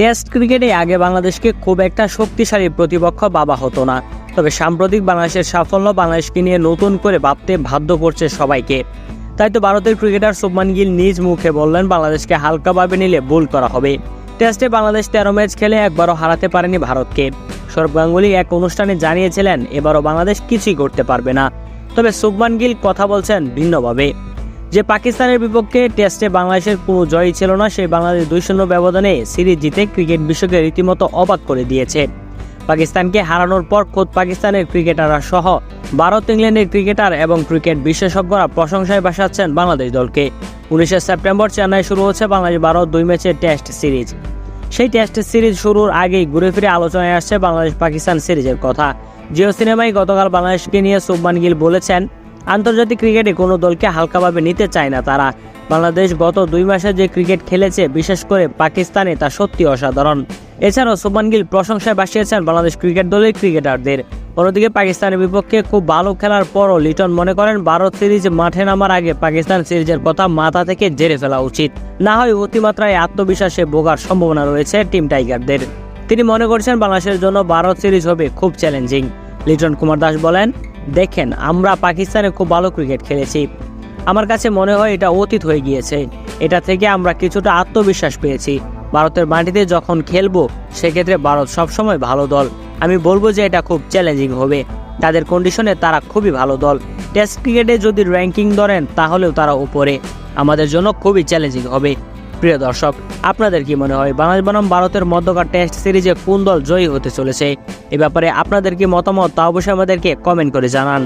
Test ক্রিকেটে আগে বাংলাদেশকে খুব একটা শক্তিশালী প্রতিপক্ষ বাবা হতো না। তবে সাম্প্রতিক বাংলাদেশের সাফল্য বাংলাদেশকে নিয়ে নতুন করে ভাবতে বাধ্য করছে সবাইকে। তাই তো ভারতের ক্রিকেটার শুভমান গিল নিজ মুখে বললেন, বাংলাদেশকে হালকাভাবে নিলে ভুল করা হবে। টেস্টে বাংলাদেশ তেরো ম্যাচ খেলে একবারও হারাতে পারেনি ভারতকে। সৌরভ গাঙ্গুলি এক অনুষ্ঠানে জানিয়েছিলেন, এবারও বাংলাদেশ কিছুই করতে পারবে না। তবে শুভমান গিল কথা বলছেন ভিন্নভাবে। যে পাকিস্তানের বিপক্ষে টেস্টে বাংলাদেশের কোনো জয়ই ছিল না, সেই বাংলাদেশ দুই শূন্য ব্যবধানে সিরিজ জিতে ক্রিকেট বিশ্বকে রীতিমতো অবাক করে দিয়েছে। পাকিস্তানকে হারানোর পর খোদ পাকিস্তানের ক্রিকেটাররা সহ ভারত, ইংল্যান্ডের ক্রিকেটার এবং ক্রিকেট বিশেষজ্ঞরা প্রশংসায় ভাসাচ্ছেন বাংলাদেশ দলকে। উনিশে সেপ্টেম্বর চেন্নাই শুরু হচ্ছে বাংলাদেশ ভারত দুই ম্যাচের টেস্ট সিরিজ। সেই টেস্ট সিরিজ শুরুর আগেই ঘুরে ফিরে আলোচনায় আসছে বাংলাদেশ পাকিস্তান সিরিজের কথা। জিও সিনেমায় গতকাল বাংলাদেশকে নিয়ে সুবমান গিল বলেছেন আন্তর্জাতিক ক্রিকেটে কোনো দলকে হালকাভাবে নিতে চায় না তারা। বাংলাদেশ গত দুই মাসে যে ক্রিকেট খেলেছে, বিশেষ করে পাকিস্তানে, তা সত্যি অসাধারণ। এছাড়াও সুবমান গিল প্রশংসায় বাসিয়েছেন বাংলাদেশ ক্রিকেট দলের ক্রিকেটারদের। অন্যদিকে পাকিস্তানের বিপক্ষে খুব ভালো খেলার পরও লিটন মনে করেন, ভারত সিরিজ মাঠে নামার আগে পাকিস্তান সিরিজের কথা মাথা থেকে জেরে ফেলা উচিত। না হয় অতিমাত্রায় আত্মবিশ্বাসে ভোগার সম্ভাবনা রয়েছে টিম টাইগারদের। তিনি মনে করছেন বাংলাদেশের জন্য ভারত সিরিজ হবে খুব চ্যালেঞ্জিং। লিটন কুমার দাস বলেন দেখেন, আমরা পাকিস্তানে খুব ভালো ক্রিকেট খেলেছি। আমার কাছে মনে হয় এটা অতীত হয়ে গিয়েছে। এটা থেকে আমরা কিছুটা আত্মবিশ্বাস পেয়েছি। ভারতের মাটিতে যখন খেলব, সেক্ষেত্রে ভারত সবসময় ভালো দল। আমি বলব যে এটা খুব চ্যালেঞ্জিং হবে। তাদের কন্ডিশনে তারা খুবই ভালো দল। টেস্ট ক্রিকেটে যদি র্যাঙ্কিং ধরেন, তাহলেও তারা উপরে। আমাদের জন্য খুবই চ্যালেঞ্জিং হবে। প্রিয় দর্শক, আপনাদের কি মনে হয় বাংলাদেশ বনাম ভারতের মধ্যকার টেস্ট সিরিজে কোন দল জয়ী হতে চলেছে? এ ব্যাপারে আপনাদের কি মতামত তা অবশ্যই আমাদেরকে কমেন্ট করে জানান।